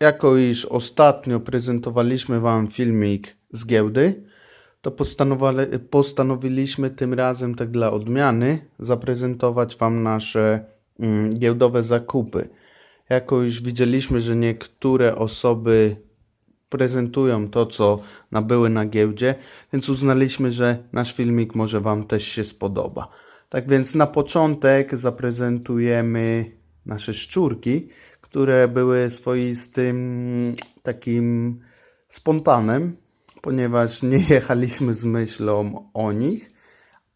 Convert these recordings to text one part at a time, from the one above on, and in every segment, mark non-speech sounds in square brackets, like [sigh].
jako iż ostatnio prezentowaliśmy Wam filmik z giełdy, to postanowiliśmy tym razem, tak dla odmiany, zaprezentować Wam nasze mm, giełdowe zakupy. Jako iż widzieliśmy, że niektóre osoby prezentują to, co nabyły na giełdzie, więc uznaliśmy, że nasz filmik może Wam też się spodoba. Tak więc na początek zaprezentujemy nasze szczurki, które były swoistym takim spontanem, ponieważ nie [laughs] jechaliśmy z myślą o nich,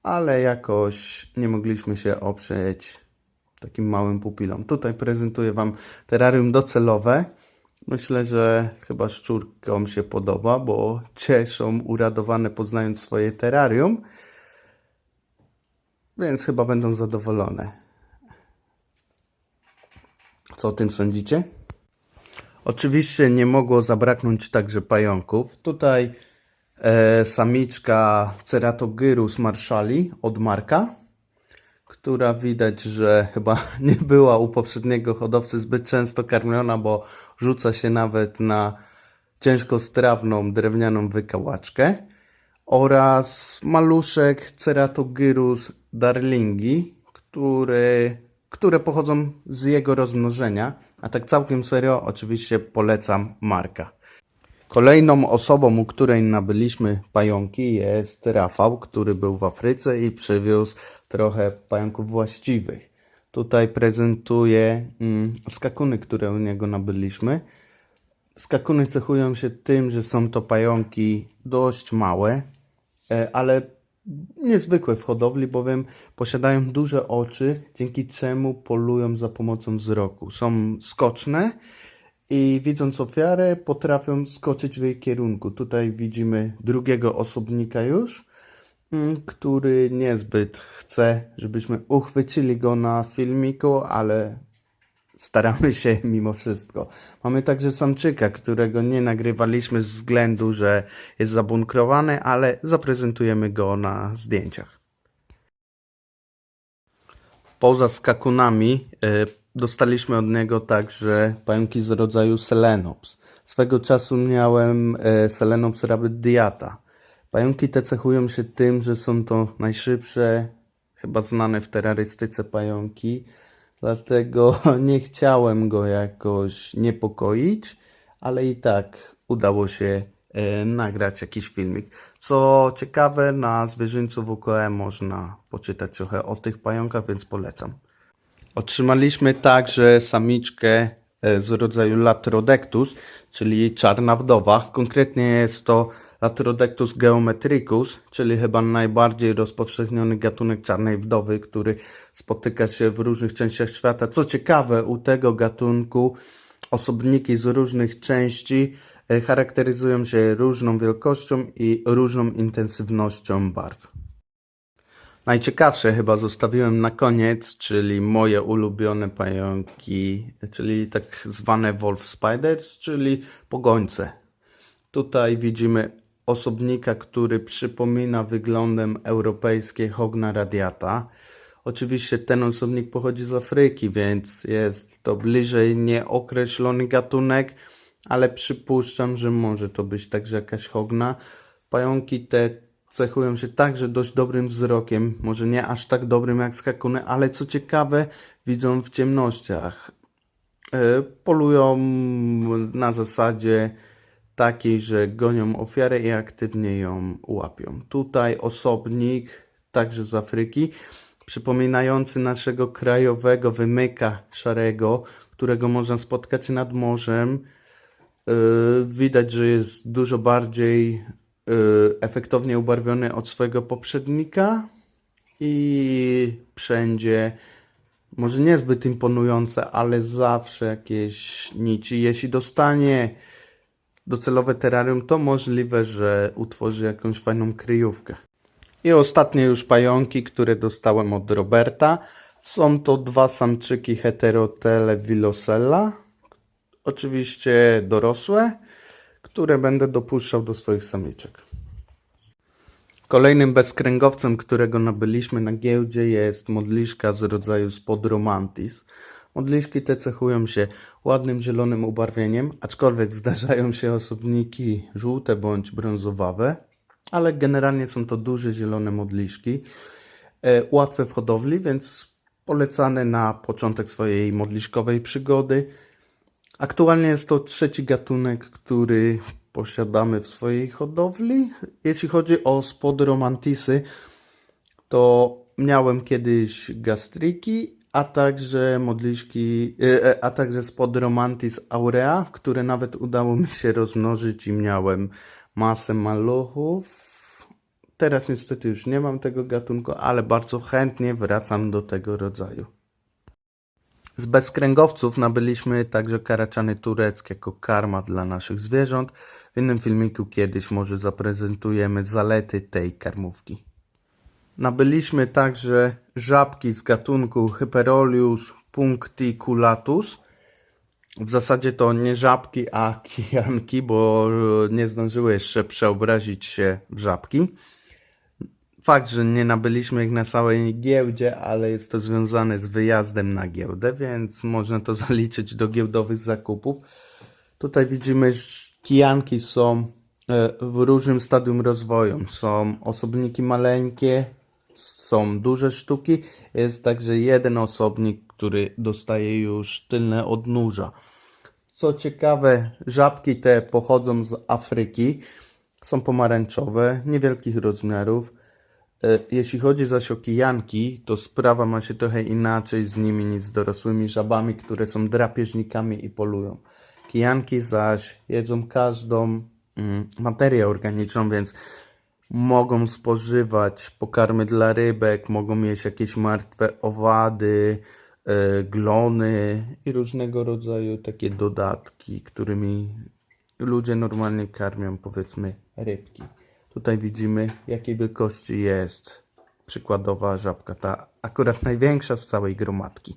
ale jakoś nie mogliśmy się oprzeć takim małym pupilom. Tutaj prezentuję Wam terrarium docelowe. Myślę, że chyba szczurkom się podoba, bo cieszą, uradowane poznając swoje terrarium, więc chyba będą zadowolone. Co o tym sądzicie? Oczywiście nie mogło zabraknąć także pająków. Tutaj e, samiczka Ceratogyrus marszali od Marka, która widać, że chyba [laughs] nie była u poprzedniego hodowcy zbyt często karmiona, bo rzuca się nawet na ciężko strawną drewnianą wykałaczkę oraz maluszek Ceratogyrus darlingi, który, które pochodzą z jego rozmnożenia, a tak całkiem serio oczywiście polecam Marka. Kolejną osobą, u której nabyliśmy pająki jest Rafał, który był w Afryce i przywiózł trochę pająków właściwych. Tutaj prezentuję mm, skakuny, które u niego nabyliśmy. Skakuny cechują się tym, że są to pająki dość małe, e, ale niezwykłe w hodowli, bowiem posiadają duże oczy, dzięki czemu polują za pomocą wzroku. Są skoczne i widząc ofiarę potrafią skoczyć w jej kierunku. Tutaj widzimy drugiego osobnika już, mm, który niezbyt chce, żebyśmy uchwycili go na filmiku, ale staramy się [laughs] mimo wszystko. Mamy także samczyka, którego nie nagrywaliśmy z względu, że jest zabunkrowany, ale zaprezentujemy go na zdjęciach. Poza skakunami e, dostaliśmy od niego także pająki z rodzaju Selenops. Swego czasu miałem e, Selenops rabidiata. Pająki te cechują się tym, że są to najszybsze, chyba znane w terrorystyce pająki, dlatego [laughs] nie chciałem go jakoś niepokoić, ale i tak udało się e, nagrać jakiś filmik. Co ciekawe, na zwierzyńcu WKE można poczytać trochę o tych pająkach, więc polecam. Otrzymaliśmy także samiczkę z rodzaju Latrodectus, czyli czarna wdowa. Konkretnie jest to Latrodectus geometricus, czyli chyba najbardziej rozpowszechniony gatunek czarnej wdowy, który spotyka się w różnych częściach świata. Co ciekawe, u tego gatunku osobniki z różnych części e, charakteryzują się różną wielkością i różną intensywnością barw. Najciekawsze chyba zostawiłem na koniec, czyli moje ulubione pająki, czyli tak zwane wolf spiders, czyli pogońce. Tutaj widzimy osobnika, który przypomina wyglądem europejskie Hogna radiata. Oczywiście ten osobnik pochodzi z Afryki, więc jest to bliżej nieokreślony gatunek, ale przypuszczam, że może to być także jakaś hogna. Pająki te cechują się także dość dobrym wzrokiem, może nie aż tak dobrym jak skakuny, ale co ciekawe, widzą w ciemnościach. E, Polują na zasadzie takiej, że gonią ofiarę i aktywnie ją łapią. Tutaj osobnik, także z Afryki, przypominający naszego krajowego wymyka szarego, którego można spotkać nad morzem. Yy, widać, że jest dużo bardziej efektownie ubarwiony od swojego poprzednika i wszędzie może niezbyt imponujące, ale zawsze jakieś nici. Jeśli dostanie docelowe terrarium, to możliwe, że utworzy jakąś fajną kryjówkę. I ostatnie już pająki, które dostałem od Roberta. Są to dwa samczyki Heterotele villosella. Oczywiście dorosłe, które będę dopuszczał do swoich samiczek. Kolejnym bezkręgowcem, którego nabyliśmy na giełdzie jest modliszka z rodzaju Spodromantis. Modliszki te cechują się ładnym zielonym ubarwieniem, aczkolwiek zdarzają się osobniki żółte bądź brązowawe, ale generalnie są to duże zielone modliszki. E, łatwe w hodowli, więc polecane na początek swojej modliszkowej przygody. Aktualnie jest to trzeci gatunek, który posiadamy w swojej hodowli. Jeśli chodzi o spody romantisy, to miałem kiedyś gastriki, a także modliszki, e, e, a także spod romantis aurea, które nawet udało mi się rozmnożyć i miałem masę maluchów. Teraz niestety już nie mam tego gatunku, ale bardzo chętnie wracam do tego rodzaju. Z bezkręgowców nabyliśmy także karaczany tureckie jako karma dla naszych zwierząt. W innym filmiku kiedyś może zaprezentujemy zalety tej karmówki. Nabyliśmy także żabki z gatunku Hyperolius puncticulatus. W zasadzie to nie żabki, a kijanki, bo nie zdążyły jeszcze przeobrazić się w żabki. Fakt, że nie nabyliśmy ich na całej giełdzie, ale jest to związane z wyjazdem na giełdę, więc można to [laughs] zaliczyć do giełdowych zakupów. Tutaj widzimy, że kijanki są e, w różnym stadium rozwoju. Są osobniki maleńkie, są duże sztuki. Jest także jeden osobnik, który dostaje już tylne odnóża. Co ciekawe, żabki te pochodzą z Afryki. Są pomarańczowe, niewielkich rozmiarów. E, Jeśli chodzi zaś o kijanki, to sprawa ma się trochę inaczej z nimi niż z dorosłymi żabami, które są drapieżnikami i polują. Kijanki zaś jedzą każdą mm, materię organiczną, więc mogą spożywać pokarmy dla rybek, mogą jeść jakieś martwe owady, e, glony i różnego rodzaju takie dodatki, którymi ludzie normalnie karmią, powiedzmy, rybki. Tutaj widzimy, jakiej wielkości jest przykładowa żabka, ta akurat największa z całej gromadki.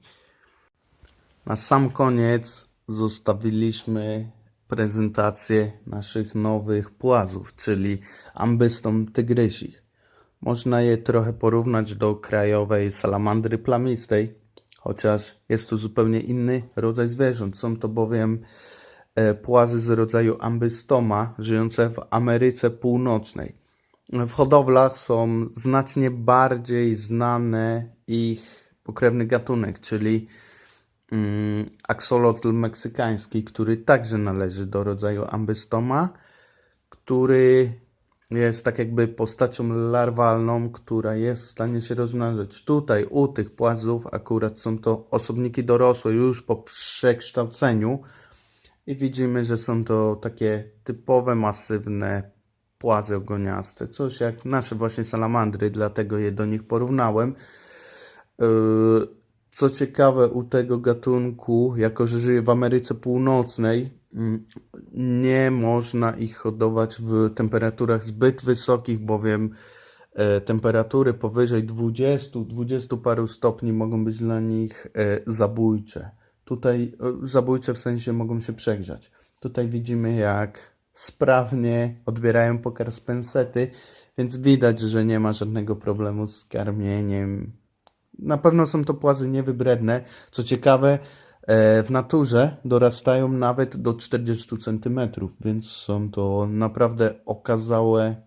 Na sam koniec zostawiliśmy prezentację naszych nowych płazów, czyli ambystom tygrysich. Można je trochę porównać do krajowej salamandry plamistej, chociaż jest to zupełnie inny rodzaj zwierząt. Są to bowiem płazy z rodzaju ambystoma, żyjące w Ameryce Północnej. W hodowlach są znacznie bardziej znane ich pokrewny gatunek, czyli mm, axolotl meksykański, który także należy do rodzaju ambystoma, który jest tak jakby postacią larwalną, która jest w stanie się rozmnażać. Tutaj u tych płazów akurat są to osobniki dorosłe już po przekształceniu i widzimy, że są to takie typowe, masywne płazy ogoniaste. Coś jak nasze właśnie salamandry, dlatego je do nich porównałem. Yy, Co ciekawe, u tego gatunku, jako że żyje w Ameryce Północnej, mm, nie można ich hodować w temperaturach zbyt wysokich, bowiem e, temperatury powyżej 20, 20 paru stopni mogą być dla nich e, zabójcze. Tutaj e, zabójcze w sensie mogą się przegrzać. Tutaj widzimy, jak sprawnie odbierają pokarm z pensety, więc widać, że nie ma żadnego problemu z karmieniem. Na pewno są to płazy niewybredne. Co ciekawe, e, w naturze dorastają nawet do 40 cm, więc są to naprawdę okazałe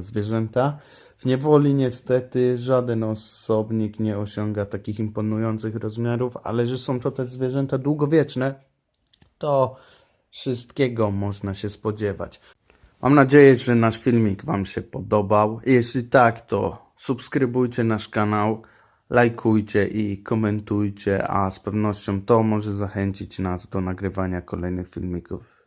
zwierzęta. W niewoli niestety żaden osobnik nie osiąga takich imponujących rozmiarów, ale że są to te zwierzęta długowieczne, to wszystkiego można się spodziewać. Mam nadzieję, że nasz filmik Wam się podobał. Jeśli tak, to subskrybujcie nasz kanał, lajkujcie i komentujcie, a z pewnością to może zachęcić nas do nagrywania kolejnych filmików.